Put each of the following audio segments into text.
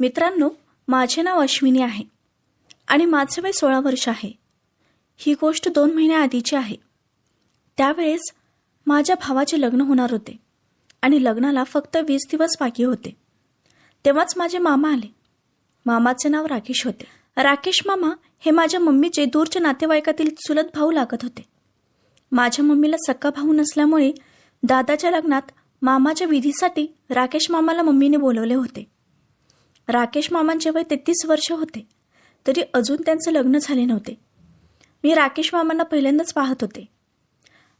मित्रांनो माझे नाव अश्विनी आहे आणि माझे वय सोळा वर्ष आहे. ही गोष्ट दोन महिन्याआधीची आहे. त्यावेळेस माझ्या भावाचे लग्न होणार होते आणि लग्नाला फक्त वीस दिवस बाकी होते. तेव्हाच माझे मामा आले. मामाचे नाव राकेश होते. राकेश मामा हे माझ्या मम्मीचे दूरच्या नातेवाईकातील चुलत भाऊ लागत होते. माझ्या मम्मीला सक्का भाऊ नसल्यामुळे दादाच्या लग्नात मामाच्या विधीसाठी राकेश मामाला मम्मीने बोलवले होते. राकेश मामांचे वय तेहतीस वर्ष होते. तरी अजून त्यांचं लग्न झाले नव्हते. मी राकेश मामांना पहिल्यांदाच पाहत होते.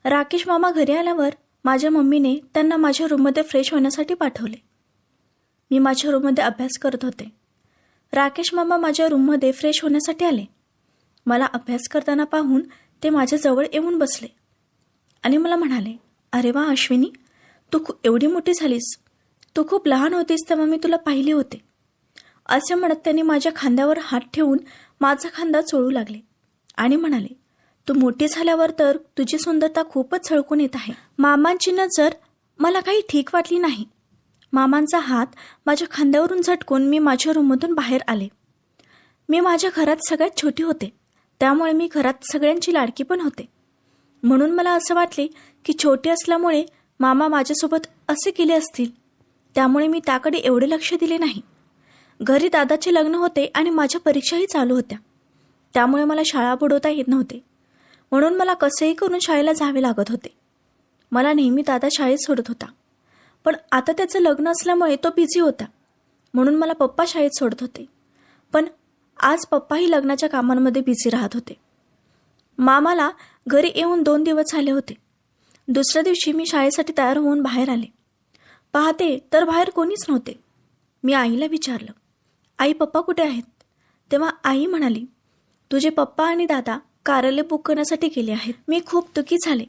राकेश मामा घरी आल्यावर माझ्या मम्मीने त्यांना माझ्या रूममध्ये फ्रेश होण्यासाठी पाठवले. मी माझ्या रूममध्ये अभ्यास करत होते. राकेश मामा माझ्या रूममध्ये फ्रेश होण्यासाठी आले. मला अभ्यास करताना पाहून ते माझ्याजवळ येऊन बसले. आणि मला म्हणाले अरे वा अश्विनी तू खूप एवढी मोठी झालीस. तू खूप लहान होतीस तेव्हा मी तुला पाहिले होते. असे म्हणत त्यांनी माझ्या खांद्यावर हात ठेवून माझा खांदा चोळू लागले. आणि म्हणाले तू मोठी झाल्यावर तर तुझी सुंदरता खूपच झळकून येत आहे. मामांची नजर मला काही ठीक वाटली नाही. मामांचा हात माझ्या खांद्यावरून झटकून मी माझ्या रूममधून बाहेर आले. मी माझ्या घरात सगळ्यात छोटी होते. त्यामुळे मी घरात सगळ्यांची लाडकी पण होते. म्हणून मला असं वाटले की छोटे असल्यामुळे मामा माझ्यासोबत असे केले असतील. त्यामुळे मी त्याकडे एवढे लक्ष दिले नाही. घरी दादाचे लग्न होते आणि माझ्या परीक्षाही चालू होत्या. त्यामुळे मला शाळा बुडवता येत नव्हते. म्हणून मला कसेही करून शाळेला जावे लागत होते. मला नेहमी दादा शाळेत सोडत होता. पण आता त्याचं लग्न असल्यामुळे तो बिझी होता. म्हणून मला पप्पा शाळेत सोडत होते. पण आज पप्पाही लग्नाच्या कामांमध्ये बिझी राहत होते. मामाला घरी येऊन दोन दिवस झाले होते. दुसऱ्या दिवशी मी शाळेसाठी तयार होऊन बाहेर आले. पाहते तर बाहेर कोणीच नव्हते. मी आईला विचारलं. आई पप्पा कुठे आहेत? तेव्हा आई म्हणाली तुझे पप्पा आणि दादा कार्यालय बुक करण्यासाठी गेले आहेत. मी खूप दुःखी झाले.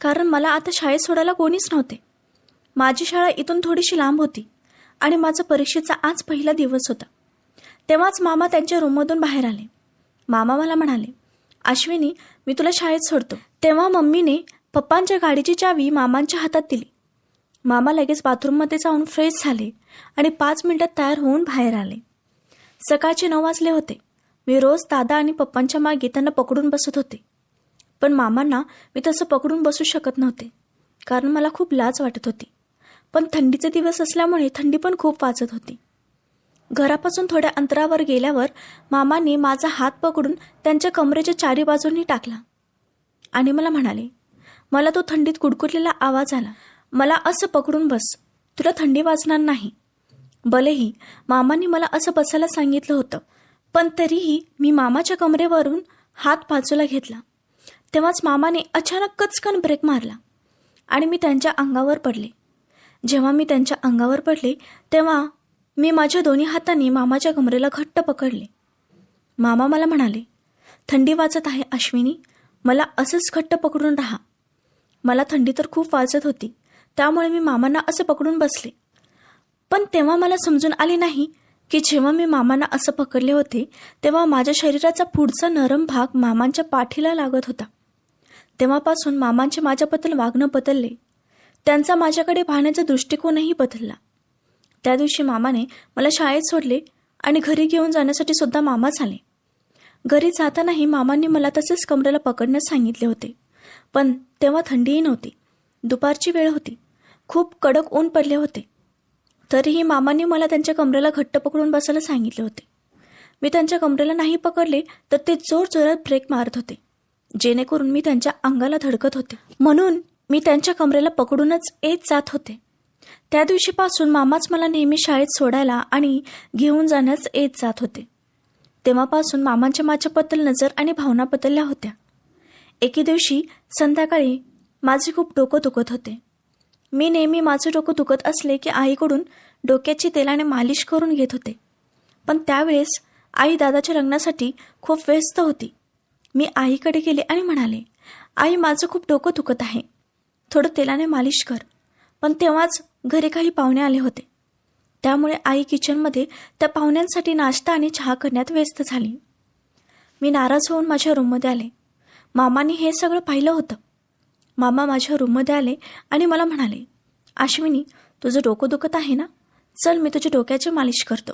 कारण मला आता शाळेत सोडायला कोणीच नव्हते. माझी शाळा इथून थोडीशी लांब होती आणि माझा परीक्षेचा आज पहिला दिवस होता. तेव्हाच मामा त्यांच्या रूममधून बाहेर आले. मामा मला म्हणाले अश्विनी मी तुला शाळेत सोडतो. तेव्हा मम्मीने पप्पांच्या गाडीची चावी मामांच्या हातात दिली. मामा लगेच बाथरूममध्ये जाऊन फ्रेश झाले आणि पाच मिनिटात तयार होऊन बाहेर आले. सकाळचे नऊ वाजले होते. मी रोज दादा आणि पप्पांच्या मागे त्यांना पकडून बसत होते. पण मामांना मी तसं पकडून बसू शकत नव्हते कारण मला खूप लाज वाटत होती. पण थंडीचे दिवस असल्यामुळे थंडी पण खूप वाजत होती. घरापासून थोड्या अंतरावर गेल्यावर मामाने माझा हात पकडून त्यांच्या कमरेच्या चारी बाजूंनी टाकला आणि मला म्हणाले मला तो थंडीत कुडकुडलेला आवाज आला. मला असं पकडून बस. तुला थंडी वाजणार नाही. भलेही मामाने मला असं बसायला सांगितलं होतं पण तरीही मी मामाच्या कमरेवरून हात बाजूला घेतला. तेव्हाच मामाने अचानक कचकन ब्रेक मारला आणि मी त्यांच्या अंगावर पडले. जेव्हा मी त्यांच्या अंगावर पडले तेव्हा मी माझ्या दोन्ही हातांनी मामाच्या कमरेला घट्ट पकडले. मामा मला म्हणाले थंडी वाजत आहे अश्विनी मला असंच घट्ट पकडून राहा. मला थंडी तर खूप वाजत होती त्यामुळे मी मामांना असं पकडून बसले. पण तेव्हा मला समजून आले नाही की जेव्हा मी मामांना असं पकडले होते तेव्हा माझ्या शरीराचा पुढचा नरम भाग मामांच्या पाठीला लागत होता. तेव्हापासून मामांचे माझ्याबद्दल वागणं बदलले. त्यांचा माझ्याकडे पाहण्याचा दृष्टिकोनही बदलला. त्या दिवशी मामाने मला शाळेत सोडले आणि घरी घेऊन जाण्यासाठी सुद्धा मामाच आले. घरी जातानाही मामांनी मला तसेच कमरेला पकडण्यास सांगितले होते. पण तेव्हा थंडीही नव्हती. दुपारची वेळ होती. खूप कडक ऊन पडले होते. तरीही मामांनी मला त्यांच्या कमरेला घट्ट पकडून बसायला सांगितले होते. मी त्यांच्या कमरेला नाही पकडले तर ते जोर जोरात ब्रेक मारत होते जेणेकरून मी त्यांच्या अंगाला धडकत होते. म्हणून मी त्यांच्या कमरेला पकडूनच येत जात होते. त्या दिवशीपासून मामाच मला नेहमी शाळेत सोडायला आणि घेऊन जाण्यास येत जात होते. तेव्हापासून मामांच्या माझ्याबद्दल नजर आणि भावना बदलल्या होत्या. एके दिवशी संध्याकाळी माझे खूप डोकं दुखत होते. मी नेहमी माझं डोकं दुखत असले की आईकडून डोक्याची तेलाने मालिश करून घेत होते. पण त्यावेळेस आई दादाच्या लग्नासाठी खूप व्यस्त होती. मी आईकडे गेले आणि म्हणाले आई माझं खूप डोकं दुखत आहे. थोडं तेलाने मालिश कर. पण तेव्हाच घरी काही पाहुणे आले होते. त्यामुळे आई किचनमध्ये त्या पाहुण्यांसाठी नाश्ता आणि चहा करण्यात व्यस्त झाली. मी नाराज होऊन माझ्या रूममध्ये आले. मामाने हे सगळं पाहिलं होतं. मामा माझ्या रूममध्ये आले आणि मला म्हणाले आश्विनी तुझं डोकं दुखत आहे ना? चल मी तुझ्या डोक्याची मालिश करतो.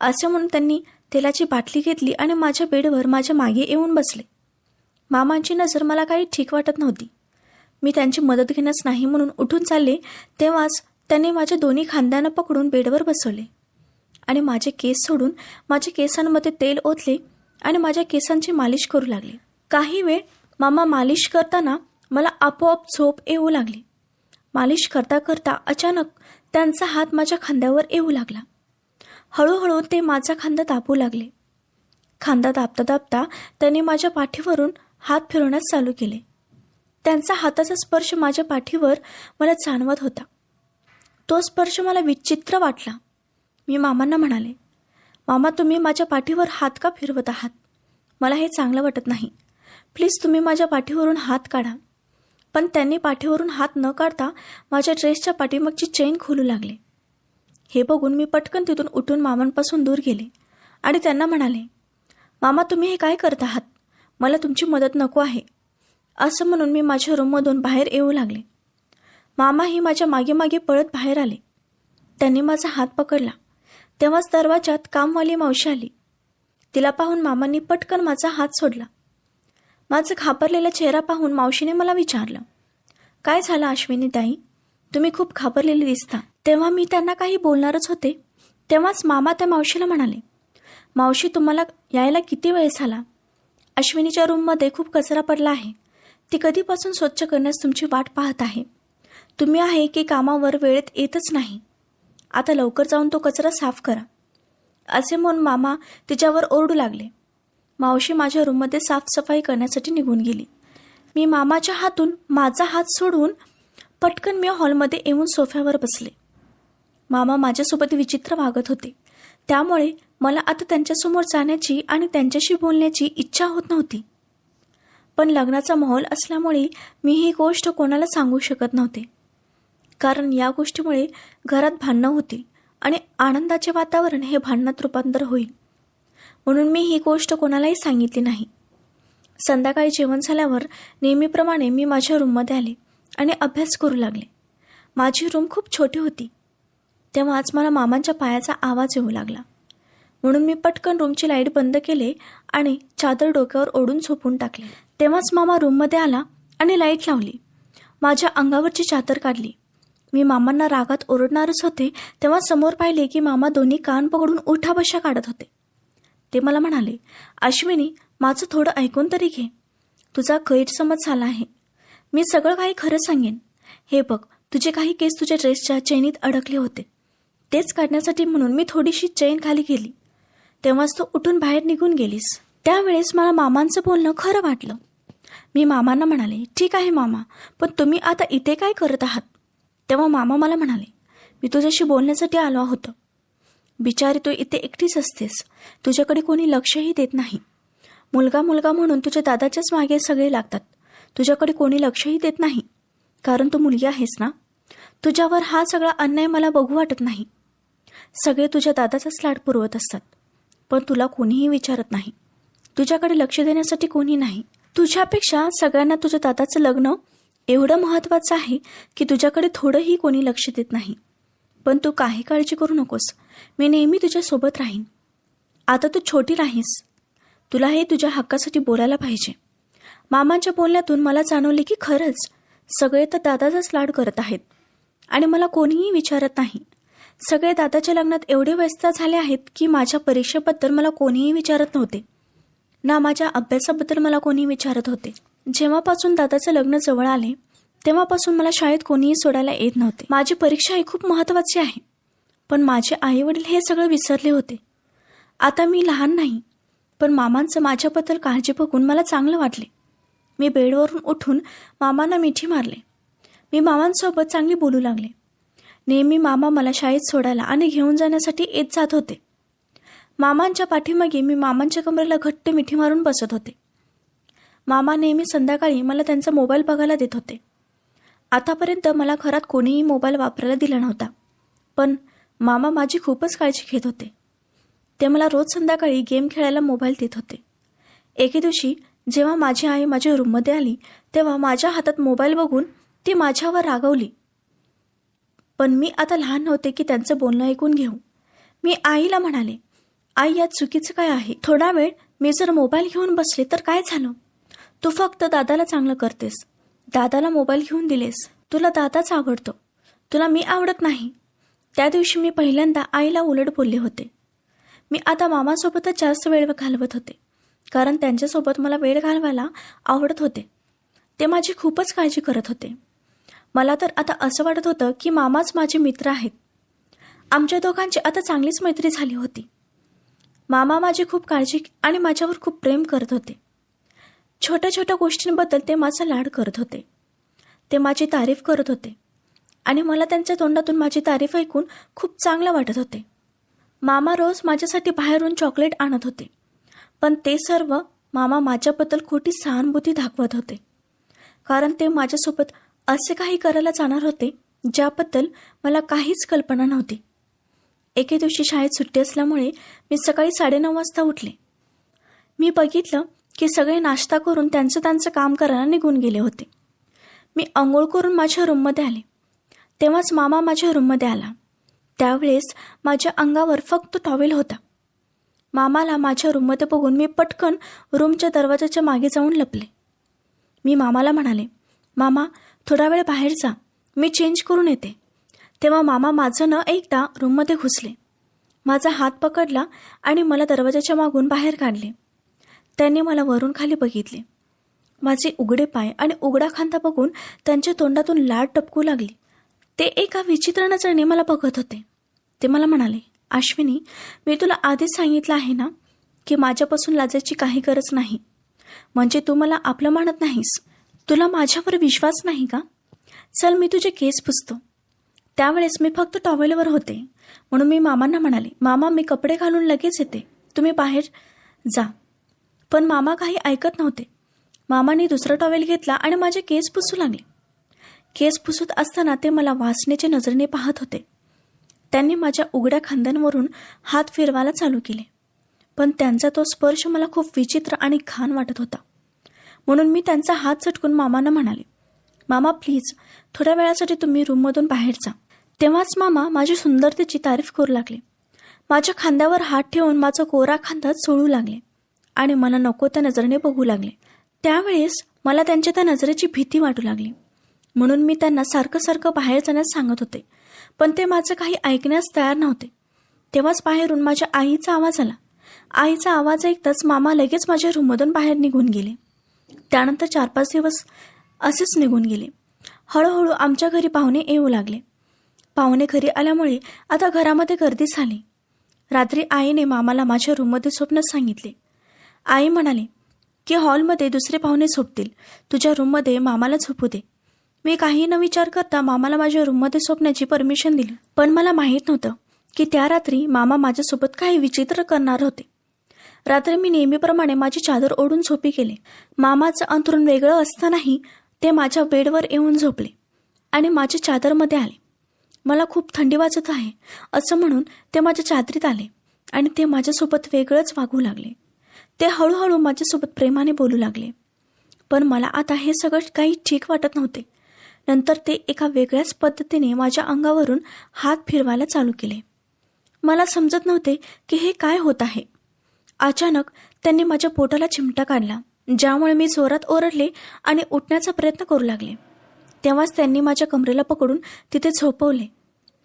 असे म्हणून त्यांनी तेलाची बाटली घेतली आणि माझ्या बेडवर माझ्या मागे येऊन बसले. मामांची नजर मला काही ठीक वाटत नव्हती. मी त्यांची मदत घेण्यास नाही म्हणून उठून चालले तेव्हाच त्यांनी माझ्या दोन्ही खांद्यानं पकडून बेडवर बसवले. आणि माझे केस सोडून माझ्या केसांमध्ये तेल ओतले आणि माझ्या केसांची मालिश करू लागले. काही वेळ मामा मालिश करताना मला आपोआप झोप येऊ लागली. मालिश करता करता अचानक त्यांचा हात माझ्या खांद्यावर येऊ लागला. हळूहळू ते माझा खांदा दाबू लागले. खांदा दाबता दाबता त्यांनी माझ्या पाठीवरून हात फिरवण्यास चालू केले. त्यांचा हाताचा स्पर्श माझ्या पाठीवर मला जाणवत होता. तो स्पर्श मला विचित्र वाटला. मी मामांना म्हणाले मामा तुम्ही माझ्या पाठीवर हात का फिरवत आहात? मला हे चांगलं वाटत नाही. प्लीज तुम्ही माझ्या पाठीवरून हात काढा. पण त्यांनी पाठीवरून हात न काढता माझ्या ड्रेसच्या पाठीमागची चेन खोलू लागले. हे बघून मी पटकन तिथून उठून मामांपासून दूर गेले आणि त्यांना म्हणाले मामा तुम्ही हे काय करत आहात? मला तुमची मदत नको आहे. असं म्हणून मी माझ्या रूममधून बाहेर येऊ लागले. मामाही माझ्या मागे मागे पळत बाहेर आले. त्यांनी माझा हात पकडला. तेव्हाच दरवाजात कामवाली मावशी आली. तिला पाहून मामांनी पटकन माझा हात सोडला. माझं घाबरलेला चेहरा पाहून मावशीने मला विचारलं काय झालं अश्विनी ताई? तुम्ही खूप घाबरलेली दिसता. तेव्हा मी त्यांना काही बोलणारच होते. तेव्हाच मामा त्या मावशीला म्हणाले मावशी तुम्हाला यायला किती वेळ झाला? अश्विनीच्या रूममध्ये खूप कचरा पडला आहे. ती कधीपासून स्वच्छ करण्यास तुमची वाट पाहत आहे? तुम्ही आहे की कामावर वेळेत येतच नाही? आता लवकर जाऊन तो कचरा साफ करा. असे म्हणून मामा तिच्यावर ओरडू लागले. मावशी माझ्या रूममध्ये साफसफाई करण्यासाठी निघून गेली. मी मामाच्या हातून माझा हात सोडून पटकन मी हॉलमध्ये येऊन सोफ्यावर बसले. मामा माझ्यासोबत विचित्र वागत होते. त्यामुळे मला आता त्यांच्यासमोर जाण्याची आणि त्यांच्याशी बोलण्याची इच्छा होत नव्हती. पण लग्नाचा माहोल असल्यामुळे मी ही गोष्ट कोणाला सांगू शकत नव्हते. कारण या गोष्टीमुळे घरात भांडणं होती आणि आनंदाचे वातावरण हे भांडणात रूपांतर होईल. म्हणून मी ही गोष्ट कोणालाही सांगितली नाही. संध्याकाळी जेवण झाल्यावर नेहमीप्रमाणे मी माझ्या रूममध्ये आले आणि अभ्यास करू लागले. माझी रूम खूप छोटी होती. तेव्हाच मला मामांच्या पायाचा आवाज येऊ लागला. म्हणून मी पटकन रूमची लाइट बंद केले आणि चादर डोक्यावर ओढून झोपून टाकले. तेव्हाच मामा रूममध्ये आला आणि लाइट लावली. माझ्या अंगावरची चादर काढली. मी मामांना रागात ओरडणारच होते तेव्हा समोर पाहिले की मामा दोन्ही कान पकडून उठाबशा काढत होते. ते मला म्हणाले अश्विनी माझं थोडं ऐकून तरी घे. तुझा गैरसमज झाला आहे. मी सगळं काही खरं सांगेन. हे बघ तुझे काही केस तुझ्या ड्रेसच्या चैनीत अडकले होते. तेच काढण्यासाठी म्हणून मी थोडीशी चैन खाली गेली. तेव्हाच तू उठून बाहेर निघून गेलीस. त्यावेळेस मला मामांचं बोलणं खरं वाटलं. मी मामांना म्हणाले ठीक आहे मामा पण तुम्ही आता इथे काय करत आहात? तेव्हा मामा मला म्हणाले मी तुझ्याशी बोलण्यासाठी आलो होतो. बिचारी तू इथे एकटीच असतेस. तुझ्याकडे कोणी लक्षही देत नाही. मुलगा मुलगा म्हणून तुझ्या दादाच्याच मागे सगळे लागतात. तुझ्याकडे कोणी लक्षही देत नाही. कारण तू मुलगी आहेस ना? तुझ्यावर हा सगळा अन्याय मला बघू वाटत नाही. सगळे तुझ्या दादाचाच लाड पुरवत असतात. पण तुला कोणीही विचारत नाही. तुझ्याकडे लक्ष देण्यासाठी कोणी नाही. तुझ्यापेक्षा सगळ्यांना तुझ्या दादाचं लग्न एवढं महत्त्वाचं आहे की तुझ्याकडे थोडंही कोणी लक्ष देत नाही. पण तू काही काळजी करू नकोस. मी नेहमी तुझ्यासोबत राहीन. आता तू छोटी राहीस. तुला हे तुझ्या हक्कासाठी बोलायला पाहिजे. मामांच्या बोलण्यातून मला जाणवले की खरंच सगळे तर दादाचाच लाड करत आहेत. आणि मला कोणीही विचारत नाही. सगळे दादाच्या लग्नात एवढे व्यस्त झाले आहेत की माझ्या परीक्षेबद्दल मला कोणीही विचारत नव्हते. ना माझ्या अभ्यासाबद्दल मला कोणी विचारत होते. जेव्हापासून दादाचं लग्न जवळ आले तेव्हापासून मला शाळेत कोणीही सोडायला येत नव्हते. माझी परीक्षा ही खूप महत्त्वाची आहे. पण माझे आई वडील हे सगळं विसरले होते. आता मी लहान नाही पण मामांचं माझ्याबद्दल काळजी बघून मला चांगलं वाटले. मी बेडवरून उठून मामांना मिठी मारले. मी मामांसोबत चांगली बोलू लागले. नेहमी मामा मला शाळेत सोडायला आणि घेऊन जाण्यासाठी येत जात होते. मामांच्या पाठीमागे मी मामांच्या कमरेला घट्ट मिठी मारून बसत होते. मामा नेहमी संध्याकाळी मला त्यांचा मोबाईल बघायला देत होते. आतापर्यंत मला घरात कोणीही मोबाईल वापरायला दिला नव्हता. पण मामा माझी खूपच काळजी घेत होते. ते मला रोज संध्याकाळी गेम खेळायला मोबाईल देत होते. एके दिवशी जेव्हा माझी आई माझ्या रूममध्ये आली तेव्हा माझ्या हातात मोबाईल बघून ती माझ्यावर रागवली. पण मी आता लहान नव्हते की त्यांचं बोलणं ऐकून घेऊ. मी आईला म्हणाले आई यात चुकीचं काय आहे? थोडा वेळ मी जर मोबाईल घेऊन बसले तर काय झालं? तू फक्त दादाला चांगलं करतेस. दादाला मोबाईल घेऊन दिलेस. तुला दादाच आवडतो. तुला मी आवडत नाही. त्या दिवशी मी पहिल्यांदा आईला उलट बोलले होते. मी आता मामासोबतच जास्त वेळ घालवत होते. कारण त्यांच्यासोबत मला वेळ घालवायला आवडत होते. ते माझी खूपच काळजी करत होते. मला तर आता असं वाटत होतं की मामाच माझे मित्र आहेत. आमच्या दोघांची आता चांगलीच मैत्री झाली होती. मामा माझी खूप काळजी आणि माझ्यावर खूप प्रेम करत होते. छोट्या छोट्या गोष्टींबद्दल ते माझा लाड करत होते. ते माझी तारीफ करत होते. आणि मला त्यांच्या तोंडातून माझी तारीफ ऐकून खूप चांगलं वाटत होते. मामा रोज माझ्यासाठी बाहेरून चॉकलेट आणत होते. पण ते सर्व मामा माझ्याबद्दल खोटी सहानुभूती दाखवत होते. कारण ते माझ्यासोबत असे काही करायला जाणार होते ज्याबद्दल मला काहीच कल्पना नव्हती. एके दिवशी शाळेत सुट्टी असल्यामुळे मी सकाळी साडेनऊ वाजता उठले. मी बघितलं की सगळे नाश्ता करून त्यांचं त्यांचं काम करायला निघून गेले होते. मी आंघोळ करून माझ्या रूममध्ये आले. तेव्हाच मामा माझ्या रूममध्ये आला. त्यावेळेस माझ्या अंगावर फक्त टॉवेल होता. मामाला माझ्या रूममध्ये बघून मी पटकन रूमच्या दरवाजाच्या मागे जाऊन लपले. मी मामाला म्हणाले मामा थोडा वेळ बाहेर जा. मी चेंज करून येते. तेव्हा मामा माझं न ऐकता रूममध्ये घुसले. माझा हात पकडला आणि मला दरवाजाच्या मागून बाहेर काढले. त्यांनी मला वरून खाली बघितले. माझे उघडे पाय आणि उघडा खांदा बघून त्यांच्या तोंडातून लाड टपकू लागली. ते एका विचित्र नजरेने मला बघत होते. ते मला म्हणाले अश्विनी मी तुला आधीच सांगितलं आहे ना की माझ्यापासून लाजायची काही गरज नाही. म्हणजे तू मला आपलं मानत नाहीस. तुला माझ्यावर विश्वास नाही का? चल मी तुझे केस पुसतो. त्यावेळेस मी फक्त टॉवेलवर होते. म्हणून मी मामांना म्हणाले मामा मी कपडे घालून लगेच येते. तुम्ही बाहेर जा. पण मामा काही ऐकत नव्हते. मामाने दुसरा टॉवेल घेतला आणि माझे केस पुसू लागले. केस पुसत असताना ते मला वासनेचे नजरेने पाहत होते. त्यांनी माझ्या उघड्या खांद्यांवरून हात फिरवायला चालू केले. पण त्यांचा तो स्पर्श मला खूप विचित्र आणि घाण वाटत होता. म्हणून मी त्यांचा हात चटकून मामांना म्हणाले मामा प्लीज थोड्या वेळासाठी तुम्ही रूममधून बाहेर जा. तेव्हाच मामा माझी सुंदरतेची तारीफ करू लागले. माझ्या खांद्यावर हात ठेवून माझा कोरा खांदा चोळू लागले. आणि मला नको त्या नजरेने बघू लागले. त्यावेळेस मला त्यांच्या त्या नजरेची भीती वाटू लागली. म्हणून मी त्यांना सारखं सारखं बाहेर जाण्यास सांगत होते. पण ते माझं काही ऐकण्यास तयार नव्हते. तेव्हाच बाहेरून माझ्या आईचा आवाज आला. आईचा आवाज ऐकताच मामा लगेच माझ्या रूममधून बाहेर निघून गेले. त्यानंतर चार पाच दिवस असेच निघून गेले. हळूहळू आमच्या घरी पाहुणे येऊ लागले. पाहुणे घरी आल्यामुळे आता घरामध्ये गर्दी झाली. रात्री आईने मामाला माझ्या रूममध्ये झोपण्यास सांगितले. आई म्हणाली की हॉलमध्ये दुसरे पाहुणे झोपतील. तुझ्या रूममध्ये मामाला झोपू दे. मी काही न विचार करता मामाला माझ्या रूममध्ये झोपण्याची परमिशन दिली. पण मला माहीत नव्हतं की त्या रात्री मामा माझ्यासोबत काही विचित्र करणार होते. रात्री मी नेहमीप्रमाणे माझी चादर ओढून झोपी गेले. मामाचं अंथरून वेगळं असतानाही ते माझ्या बेडवर येऊन झोपले आणि माझ्या चादरमध्ये आले. मला खूप थंडी वाजत आहे असं म्हणून ते माझ्या चादरीत आले आणि ते माझ्यासोबत वेगळंच वागू लागले. ते हळूहळू माझ्यासोबत प्रेमाने बोलू लागले. पण मला आता हे सगळं काही ठीक वाटत नव्हते. नंतर ते एका वेगळ्याच पद्धतीने माझ्या अंगावरून हात फिरवायला चालू केले. मला समजत नव्हते की हे काय होत आहे. अचानक त्यांनी माझ्या पोटाला चिमटा काढला ज्यामुळे मी जोरात ओरडले आणि उठण्याचा प्रयत्न करू लागले. तेव्हाच त्यांनी माझ्या कमरेला पकडून तिथे झोपवले.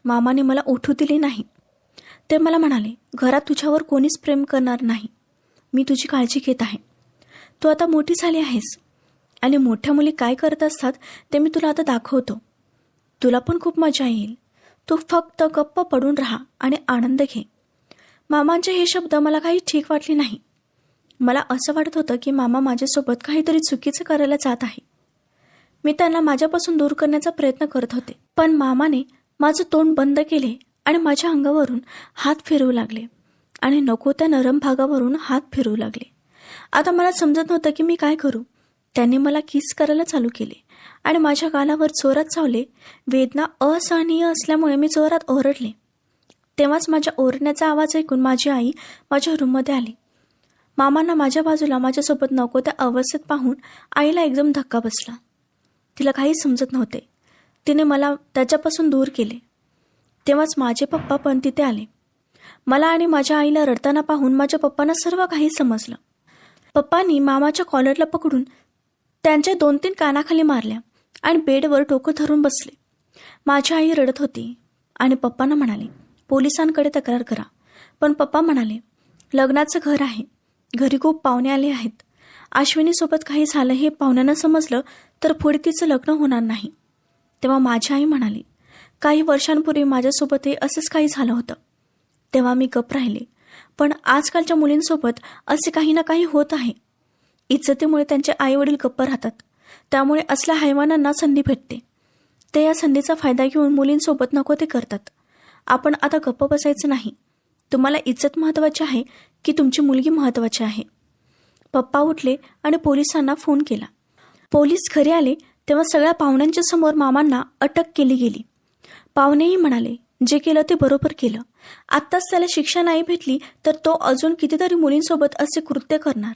मामाने मला उठू दिले नाही. ते मला म्हणाले घरात तुझ्यावर कोणीच प्रेम करणार नाही. मी तुझी काळजी घेत आहे. तू आता मोठी झाली आहेस. आणि मोठ्या मुली काय करत असतात ते मी तुला आता दाखवतो. तुला पण खूप मजा येईल. तू फक्त गप्प पडून राहा आणि आनंद घे. मामांचे हे शब्द मला काही ठीक वाटले नाही. मला असं वाटत होतं की मामा माझ्यासोबत काहीतरी चुकीचं करायला जात आहे. मी त्यांना माझ्यापासून दूर करण्याचा प्रयत्न करत होते. पण मामाने माझं तोंड बंद केले आणि माझ्या अंगावरून हात फिरवू लागले. आणि नको त्या नरम भागावरून हात फिरू लागले. आता मला समजत नव्हतं की मी काय करू. त्यांनी मला किस करायला चालू केले आणि माझ्या गालावर जोरात चावले. वेदना असहनीय असल्यामुळे मी जोरात ओरडले. तेव्हाच माझ्या ओरडण्याचा आवाज ऐकून माझी आई माझ्या रूममध्ये आली. मामांना माझ्या बाजूला माझ्यासोबत नको त्या अवस्थेत पाहून आईला एकदम धक्का बसला. तिला काही समजत नव्हते. तिने मला त्याच्यापासून दूर केले. तेव्हाच माझे पप्पा पण तिथे आले. मला आणि माझ्या आईला रडताना पाहून माझ्या पप्पांना सर्व काही समजलं. पप्पांनी मामाच्या कॉलरला पकडून त्यांच्या दोन तीन कानाखाली मारल्या आणि बेडवर डोकं धरून बसले. माझी आई रडत होती आणि पप्पांना म्हणाले पोलिसांकडे तक्रार करा. पण पप्पा म्हणाले लग्नाचं घर आहे. घरी खूप पाहुणे आले आहेत. अश्विनीसोबत काही झालं हे पाहुण्यांना समजलं तर पुढे तिचं लग्न होणार नाही. तेव्हा माझी आई म्हणाली काही वर्षांपूर्वी माझ्यासोबतही असंच काही झालं होतं. तेव्हा मी गप राहिले. पण आजकालच्या मुलींसोबत असे काही ना काही होत आहे. इज्जतीमुळे त्यांचे आईवडील गप्प राहतात. त्यामुळे असल्या हैवानांना संधी भेटते. ते या संधीचा फायदा घेऊन मुलींसोबत नको ते करतात. आपण आता गप्प बसायचं नाही. तुम्हाला इज्जत महत्त्वाची आहे की तुमची मुलगी महत्त्वाची आहे? पप्पा उठले आणि पोलिसांना फोन केला. पोलीस घरी आले तेव्हा सगळ्या पाहुण्यांच्या समोर मामांना अटक केली गेली. पाहुणेही म्हणाले जे केलं ते बरोबर केलं. आत्ताच त्याला शिक्षा नाही भेटली तर तो अजून कितीतरी मुलींसोबत असे कृत्य करणार.